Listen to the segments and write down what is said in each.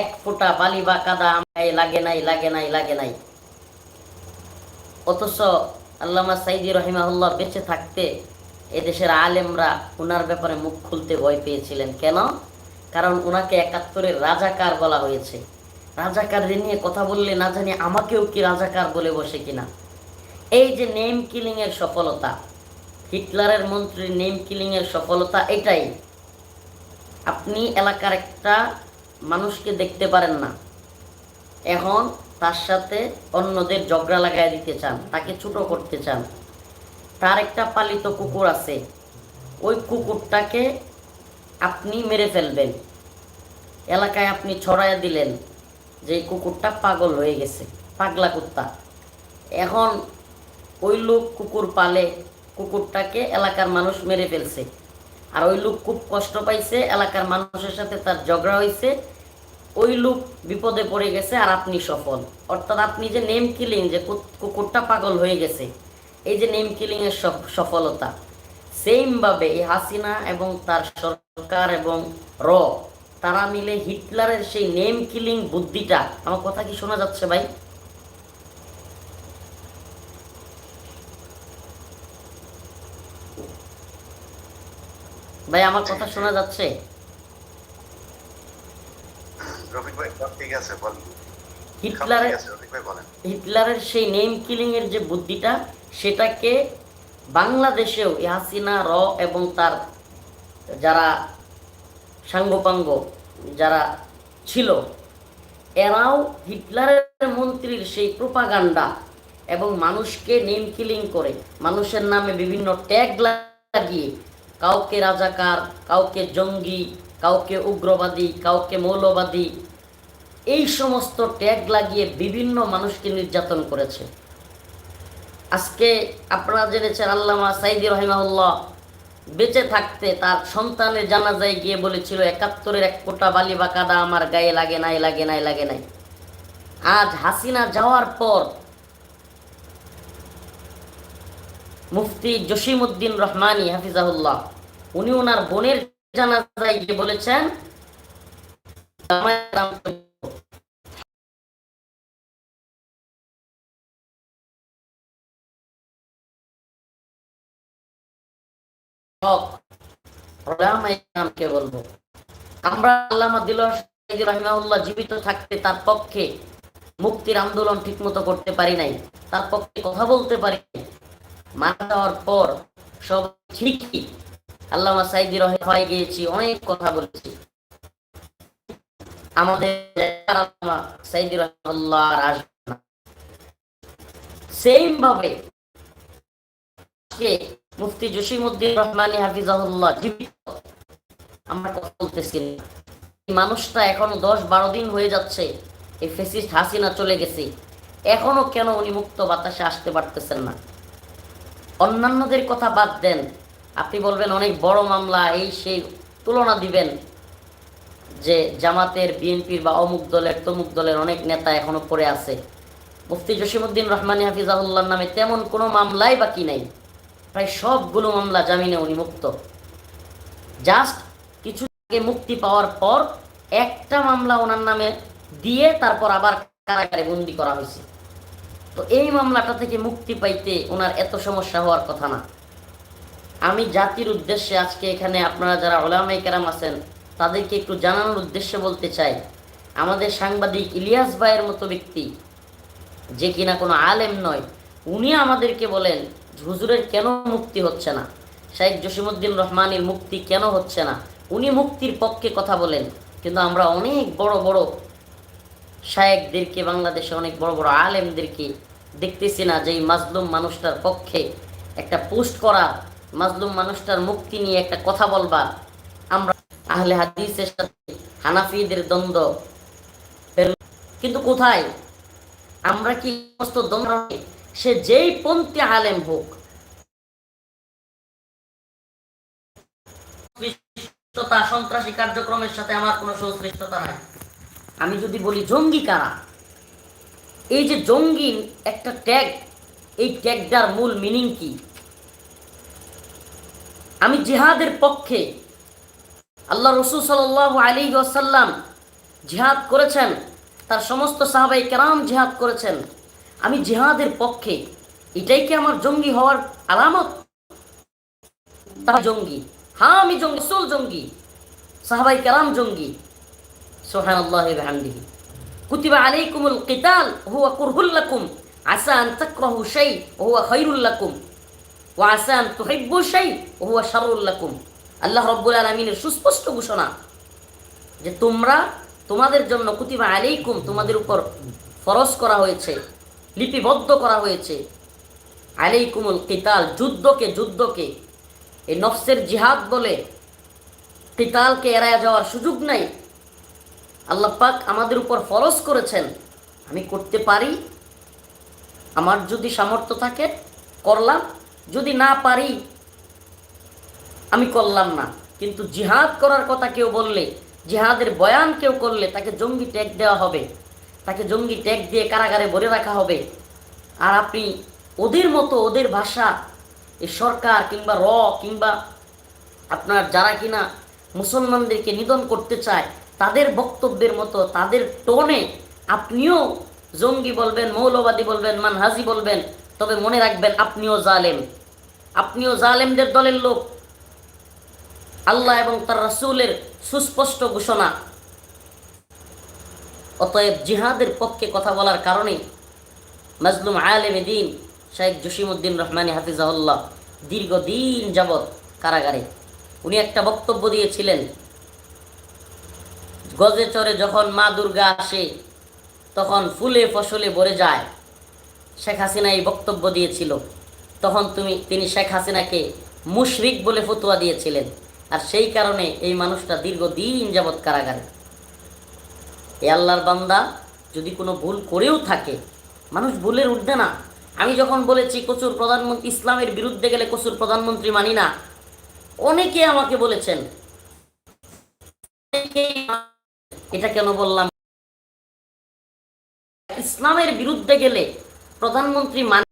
এক ফোঁটা বালি বা কাদা আমায় লাগে নাই লাগে নাই লাগে নাই। অথচ আল্লামা সাইদি রহিমাহুল্লাহ বেঁচে থাকতে এদেশের আলেমরা ওনার ব্যাপারে মুখ খুলতে ভয় পেয়েছিলেন। কেন? কারণ ওনাকে একাত্তরের রাজাকার বলা হয়েছে। রাজাকারদের নিয়ে কথা বললে না জানি আমাকেও কি রাজাকার বলে বসে কিনা। এই যে নেম কিলিংয়ের সফলতা, হিটলারের মন্ত্রীর নেম কিলিংয়ের সফলতা, এটাই। আপনি এলাকার একটা মানুষকে দেখতে পারেন না। এখন তার সাথে অন্যদের ঝগড়া লাগাই দিতে চান, তাকে ছোট করতে চান। তার একটা পালিত কুকুর আছে। ওই কুকুরটাকে আপনি মেরে ফেলবেন। এলাকায় আপনি ছড়াইয়া দিলেন যে কুকুরটা পাগল হয়ে গেছে, পাগলা কুত্তা। এখন ওই লোক কুকুর পালে, কুকুরটাকে এলাকার মানুষ মেরে ফেলছে। আর ওই লোক খুব কষ্ট পাইছে, এলাকার মানুষের সাথে তার ঝগড়া হয়েছে ওই লোক বিপদে পড়ে গেছে আর আপনি সফল। অর্থাৎ আপনি যে নেম কিলিং যে কুকুরটা পাগল হয়ে গেছে, এই যে নেম কিলিং এর সফ- সফলতা সেমভাবে এই হাসিনা এবং তার সরকার এবং র, তারা মিলে হিটলারের সেই নেম কিলিং বুদ্ধিটা, আমার কথা কি শোনা যাচ্ছে ভাই? ভাই, আমার কথা শোনা যাচ্ছে? রফিক ভাই সব ঠিক আছে বল। সব হিটলারের সেই নেম কিলিং এর যে বুদ্ধিটা সেটাকে বাংলাদেশেও এই হাসিনা র এবং তার যারা সাঙ্গপাঙ্গ যারা ছিল এরাও হিটলারের মন্ত্রীর সেই প্রোপাগান্ডা এবং মানুষকে নেম কিলিং করে মানুষের নামে বিভিন্ন ট্যাগ লাগিয়ে কাউকে রাজাকার, কাউকে জঙ্গি, কাউকে উগ্রবাদী, কাউকে মৌলবাদী, এই সমস্ত ট্যাগ লাগিয়ে বিভিন্ন মানুষকে নির্যাতন করেছে। আজকে আপনারা জেনেছেন আল্লামা সাইদি রহিমাউল্লাহ বেঁচে থাকতে তার সন্তানের জানাজায় গিয়ে বলেছিল, একাত্তরের এক কোটা বালি বা কাদা আমার গায়ে লাগে নাই লাগে নাই লাগে নাই। আজ হাসিনা যাওয়ার পর মুফতি জসিমউদ্দিন রহমানি হাফিজাহুল্লাহ উনি ওনার বোনের জানাজায় গিয়ে বলেছেন বলব। আমরা আল্লামা দিলওয়ার সাইদি রাহিমাহুল্লাহ জীবিত থাকতে তার পক্ষে মুক্তির আন্দোলন ঠিকমতো করতে পারি নাই, তার পক্ষে কথা বলতে পারি মারা যাওয়ার পর সব ঠিকই রহিমায় গিয়েছি, অনেক কথা বলেছি। আমাদের আসবে না। সেম ভাবে মুফতি জীবিত। আমরা কথা বলতেছি মানুষটা এখনও দশ বারো দিন হয়ে যাচ্ছে, এই ফেসিস্ট হাসিনা চলে গেছে। এখনও কেন উনি মুক্ত বাতাসে আসতে পারতেছেন না? অন্যান্যদের কথা বাদ দেন। আপনি বলবেন, অনেক বড় মামলা, এই সেই তুলনা দিবেন যে জামাতের বিএনপির বা অমুক দলের, তমুক দলের অনেক নেতা এখনও পড়ে আছে। মুফতি জসিমউদ্দিন রহমানী হাফিজাহুল্লাহর নামে তেমন কোনো মামলাই বাকি নাই। প্রায় সবগুলো মামলা জামিনে উনি মুক্ত। জাস্ট কিছু আগে মুক্তি পাওয়ার পর একটা মামলা ওনার নামে দিয়ে তারপর আবার কারাগারে বন্দি করা হয়েছে। তো এই মামলাটা থেকে মুক্তি পাইতে ওনার এত সমস্যা হওয়ার কথা না। আমি জাতির উদ্দেশ্যে আজকে এখানে আপনারা যারা ওলামাই কেরাম আছেন, তাদেরকে একটু জানানোর উদ্দেশ্যে বলতে চাই। আমাদের সাংবাদিক ইলিয়াস ভাইয়ের মতো ব্যক্তি, যে কিনা কোনো আলেম নয়, উনি আমাদেরকে বলেন, হুজুরের কেন মুক্তি হচ্ছে না? শাইখ জসিমুদ্দিন রহমানের মুক্তি কেন হচ্ছে না? উনি মুক্তির পক্ষে কথা বলেন, কিন্তু আমরা অনেক বড় বড় শায়েকদেরকে বাংলাদেশে অনেক বড় বড় আলেমদেরকে দেখতেছি না যে এই মাজলুম মানুষটার পক্ষে একটা পোস্ট করা মাজলুম মানুষটার মুক্তি নিয়ে একটা কথা বলবার। আমরা আহলে হাদিসের সাথে হানাফিদের দ্বন্দ্ব কিন্তু কোথায়? আমরা কি সমস্ত দ্বন্দ্ব সে যেই পন্থী আলেম হোক সন্ত্রাসী কার্যক্রমের সাথে আমার কোনো সংশ্লিষ্টতা নাই। আমি যদি বলি জঙ্গি কারা? এই যে জঙ্গি একটা ট্যাগ, এই ট্যাগটার মূল মিনিং কি? আমি জিহাদের পক্ষে আল্লাহ রসুল সাল আলী ওসাল্লাম জিহাদ করেছেন, তার সমস্ত সাহাবাই কেরাম জিহাদ করেছেন, আমি জিহাদের পক্ষে, এটাই কি আমার জঙ্গি হওয়ার আলামত? তারা জঙ্গি হ্যাঁ আমি জঙ্গি সোল জঙ্গি সাহাবাই কেরাম জঙ্গি। সোহান আল্লাহ হামদিহি কুতিবা আলাইকুমুল কিতাল, হুয়া কুরহুল লাকুম, আসা আন তাকরাহু শাই হুয়া খায়রুল লাকুম ওয়া আসা আন তুহিব্বু শাই শাররুল লাকুম। আল্লাহ রাব্বুল আলামিনের সুস্পষ্ট ঘোষণা যে তোমরা তোমাদের জন্য কুতিবা আলাইকুম, তোমাদের উপর ফরজ করা হয়েছে, লিপিবদ্ধ করা হয়েছে। আলাইকুমুল কিতাল, যুদ্ধকে যুদ্ধকে। এই নফসের জিহাদ বলে কিতালকে এড়ায় যাওয়ার সুযোগ নাই। আল্লাহ পাক আমাদের উপর ফরজ করেছেন। আমি করতে পারি, আমার যদি সামর্থ্য থাকে, করলাম। যদি না পারি, আমি করলাম না। কিন্তু জিহাদ করার কথা কেউ বললে, জিহাদের বয়ান কেউ করলে, তাকে জঙ্গি ট্যাগ দেওয়া হবে। তাকে জঙ্গি ট্যাগ দিয়ে কারাগারে ভরে রাখা হবে। আর আপনি ওদের মতো, ওদের ভাষা এই সরকার কিংবা র কিংবা আপনার যারা কিনা মুসলমানদেরকে নিধন করতে চায়, তাদের বক্তব্যের মতো, তাদের টোনে আপনিও জঙ্গি বলবেন, মৌলবাদী বলবেন, মানহাজি বলবেন তবে মনে রাখবেন, আপনিও জালেম। আপনিও জালেমদের দলের লোক। আল্লাহ এবং তার রাসূলের সুস্পষ্ট ঘোষণা। অতএব জিহাদের পক্ষে কথা বলার কারণে মাজলুম আলেম দিন শেখ জসিমউদ্দিন রহমানি হাফিজাহুল্লাহ দীর্ঘদিন যাবৎ কারাগারে। উনি একটা বক্তব্য দিয়েছিলেন, গজে চরে যখন মা দুর্গা আসে, তখন ফুলে ফসলে ভরে যায়। শেখ হাসিনা এই বক্তব্য দিয়েছিল, তখন তুমি, তিনি শেখ হাসিনাকে মুশরিক বলে ফতুয়া দিয়েছিলেন। আর সেই কারণে এই মানুষটা দীর্ঘদিন যাবৎ কারাগারে। এ আল্লাহর বান্দা যদি কোনো ভুল করেও থাকে, মানুষ ভুলের উঠবে না। আমি যখন বলেছি, কচুর প্রধানমন্ত্রী, ইসলামের বিরুদ্ধে গেলে কচুর প্রধানমন্ত্রী মানি না অনেকে আমাকে বলেছেন, এটা কেন বললাম? ইসলামের বিরুদ্ধে গেলে প্রধানমন্ত্রী মান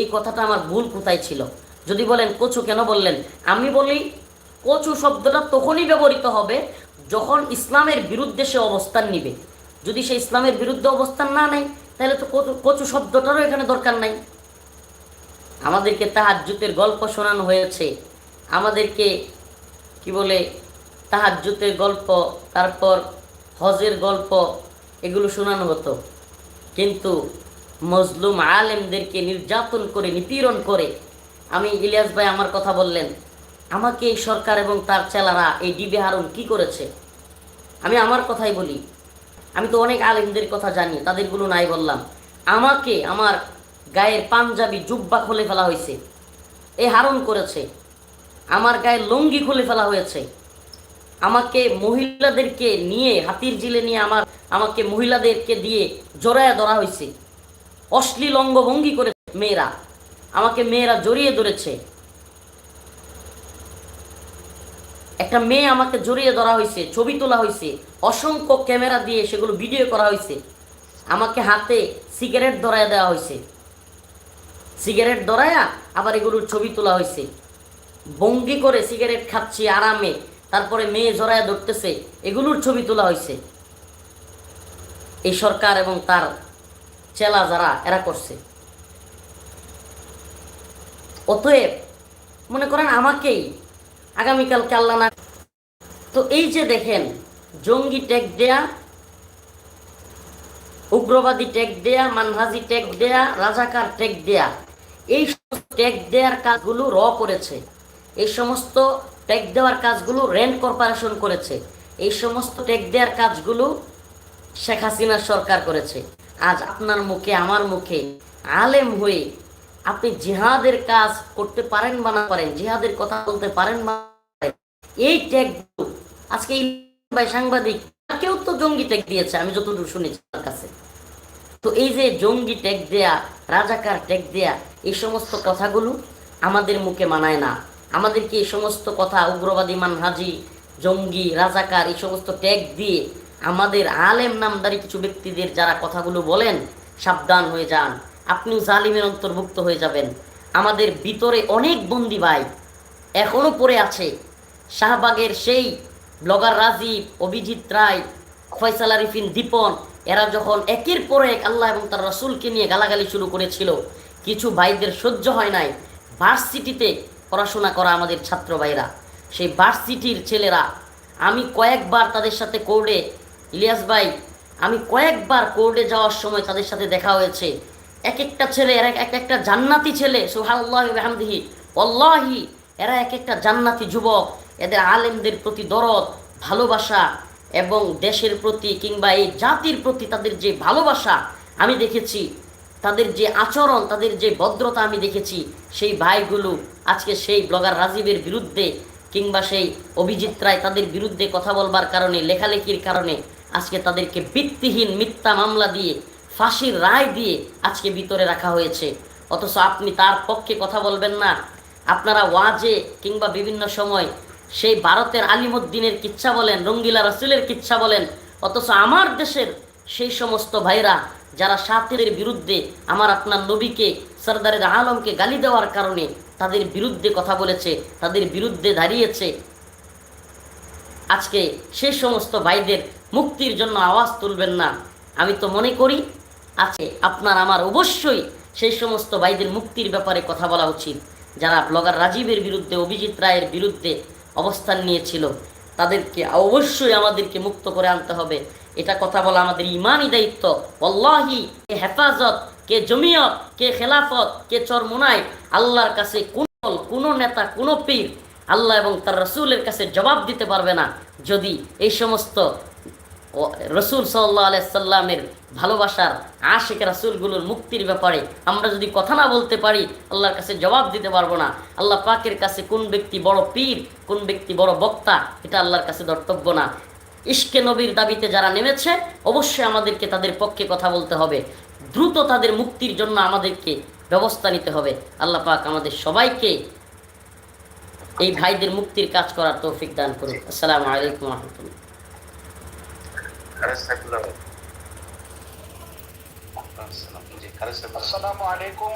এই কথাটা আমার ভুল কোথায় ছিল? যদি বলেন, কচু কেন বললেন? আমি বলি, কচু শব্দটা তখনই ব্যবহৃত হবে যখন ইসলামের বিরুদ্ধে সে অবস্থান নিবে। যদি সে ইসলামের বিরুদ্ধে অবস্থান না নেয়, তাহলে তো কচু শব্দটারও এখানে দরকার নাই। আমাদেরকে তাহাজ্জুতের গল্প শোনানো হয়েছে। আমাদেরকে, কি বলে, তাহাজ্জুতের গল্প, তারপর হজের গল্প, এগুলো শোনানো হতো। কিন্তু মজলুম আলেমদেরকে নির্যাতন করে, নিপীড়ন করে। আমি ইলিয়াস ভাই আমার কথা বললেন, আমাকে এই সরকার এবং তার চেলারা এই ডিবে হারুন কী করেছে? আমি আমার কথাই বলি। আমি তো অনেক আলেমদের কথা জানি, তাদেরগুলো নাই বললাম। আমাকে আমার গায়ের পাঞ্জাবি জুব্বা খুলে ফেলা হয়েছে। এ হারুন করেছে। আমার গায়ে লুঙ্গি খুলে ফেলা হয়েছে। আমাকে মহিলাদেরকে নিয়ে, হাতির জিলে নিয়ে আমার, আমাকে মহিলাদেরকে দিয়ে জড়ায় ধরা হয়েছে। অশ্লীল অঙ্গভঙ্গি করে মেয়েরা। আমাকে মেয়েরা জড়িয়ে ধরেছে। একটা মেয়ে আমাকে জড়িয়ে ধরা হয়েছে, ছবি তোলা হয়েছে, অসংখ্য ক্যামেরা দিয়ে সেগুলো ভিডিও করা হয়েছে। আমাকে হাতে সিগারেট ধরায় দেওয়া হয়েছে। সিগারেট ধরায়া আবার এগুলোর ছবি তোলা হয়েছে। বঙ্গি করে সিগারেট খাচ্ছি আরামে, তারপরে মেয়ে জড়ায় ধরতেছে, এগুলোর ছবি তোলা হয়েছে। এই সরকার এবং তার চেলা যারা, এরা করছে। অতএব মনে করেন আমাকেই আগামীকালকে আল্লাহ না তো এই যে দেখেন, জঙ্গি ট্যাগ দেয়া, উগ্রবাদী ট্যাগ দেয়া, মানহাজি ট্যাগ দেয়া, রাজাকার ট্যাগ দেয়া, এই ট্যাগ দেওয়ার কাজগুলো র করেছে। এই সমস্ত ট্যাগ দেওয়ার কাজগুলো রেন্ট কর্পোরেশন করেছে। এই সমস্ত ট্যাগ দেওয়ার কাজগুলো শেখ হাসিনার সরকার করেছে। আজ আপনার মুখে, আমার মুখে আলেম হয়ে আপনি জিহাদের কাজ করতে পারেন বা না পারেন, জিহাদের কথা বলতে পারেন বা এই ট্যাগ আজকে ভাই সাংবাদিক কেউ তো জঙ্গি ট্যাগ দিয়েছে, আমি যতদূর শুনেছি তার কাছে। তো এই যে জঙ্গি ট্যাগ দেয়া, রাজাকার ট্যাগ দেয়া, এই সমস্ত কথাগুলো আমাদের মুখে মানায় না। আমাদেরকে এই সমস্ত কথা উগ্রবাদী মানহাজি, জঙ্গি, রাজাকার এই সমস্ত ট্যাগ দিয়ে আমাদের আলেম নামদারি কিছু ব্যক্তিদের যারা কথাগুলো বলেন, সাবধান হয়ে যান। আপনিও জালিমের অন্তর্ভুক্ত হয়ে যাবেন। আমাদের ভিতরে অনেক বন্দি ভাই এখনও পড়ে আছে। শাহবাগের সেই ব্লগার রাজীব, অভিজিৎ রায়, ফয়সাল আরিফিন দীপন, এরা যখন একের পর এক আল্লাহ এবং তার রসুলকে নিয়ে গালাগালি শুরু করেছিল, কিছু ভাইদের সহ্য হয় নাই। ভার্সিটিতে পড়াশোনা করা আমাদের ছাত্র ভাইরা। সেই ভার্সিটির ছেলেরা, আমি কয়েকবার তাদের সাথে কোর্টে ইলিয়াস ভাই, আমি কয়েকবার কোর্টে যাওয়ার সময় তাদের সাথে দেখা হয়েছে। এক একটা ছেলে, এরা এক একটা জান্নাতি ছেলে সোহাল্লাহ হামদিহি অল্লাহি এরা এক একটা জান্নাতি যুবক। এদের আলেমদের প্রতি দরদ, ভালোবাসা এবং দেশের প্রতি কিংবা এই জাতির প্রতি তাদের যে ভালোবাসা, আমি দেখেছি। তাদের যে আচরণ, তাদের যে ভদ্রতা আমি দেখেছি। সেই ভাইগুলো আজকে সেই ব্লগার রাজীবের বিরুদ্ধে কিংবা সেই অভিজিৎ রায় তাদের বিরুদ্ধে কথা বলবার কারণে, লেখালেখির কারণে আজকে তাদেরকে ভিত্তিহীন মিথ্যা মামলা দিয়ে, ফাঁসির রায় দিয়ে আজকে ভিতরে রাখা হয়েছে। অথচ আপনি তার পক্ষে কথা বলবেন না। আপনারা ওয়াজে কিংবা বিভিন্ন সময় সেই ভারতের আলিমুদ্দিনের কিচ্ছা বলেন, রঙ্গিলা রসুলের কিচ্ছা বলেন, অথচ আমার দেশের সেই সমস্ত ভাইরা যারা সাথীদের বিরুদ্ধে আমার আপনার নবীকে, সর্দারের আলমকে গালি দেওয়ার কারণে তাদের বিরুদ্ধে কথা বলেছে, তাদের বিরুদ্ধে দাঁড়িয়েছে। আজকে সেই সমস্ত ভাইদের মুক্তির জন্য আওয়াজ তুলবেন না। আমি তো মনে করি, আছে, আপনার আমার অবশ্যই সেই সমস্ত ভাইদের মুক্তির ব্যাপারে কথা বলা উচিত। যারা ব্লগার রাজীবের বিরুদ্ধে, অভিজিৎ রায়ের বিরুদ্ধে অবস্থান নিয়েছিল, তাদেরকে অবশ্যই আমাদেরকে মুক্ত করে আনতে হবে। এটা কথা বলা আমাদের ইমানই দায়িত্ব। অল্লাহি কে হেফাজত, কে জমিয়ত, কে খেলাফত, কে চরমুনাই, আল্লাহর কাছে কোন কোনো নেতা, কোনো পীর, আল্লাহ এবং তার রসুলের কাছে জবাব দিতে পারবে না। যদি এই সমস্ত রসুল সাল্লাহ আলাইসাল্লামের ভালোবাসার আশেখ রাসুলগুলোর মুক্তির ব্যাপারে আমরা যদি কথা না বলতে পারি, আল্লাহর কাছে জবাব দিতে পারব না। আল্লাহ পাকের কাছে কোন ব্যক্তি বড় পীর, কোন ব্যক্তি বড় বক্তা, এটা আল্লাহর কাছে ধর্তব্য না। ইশকে নবীর দাবিতে যারা নেমেছে, অবশ্যই আমাদেরকে তাদের পক্ষে কথা বলতে হবে। দ্রুত তাদের মুক্তির জন্য আমাদেরকে ব্যবস্থা নিতে হবে। আল্লাহ পাক আমাদের সবাইকে এই ভাইদের মুক্তির কাজ করার তৌফিক দান করুন। আসসালামু আলাইকুম রহমতুল্লাহ। আসসালামু আলাইকুম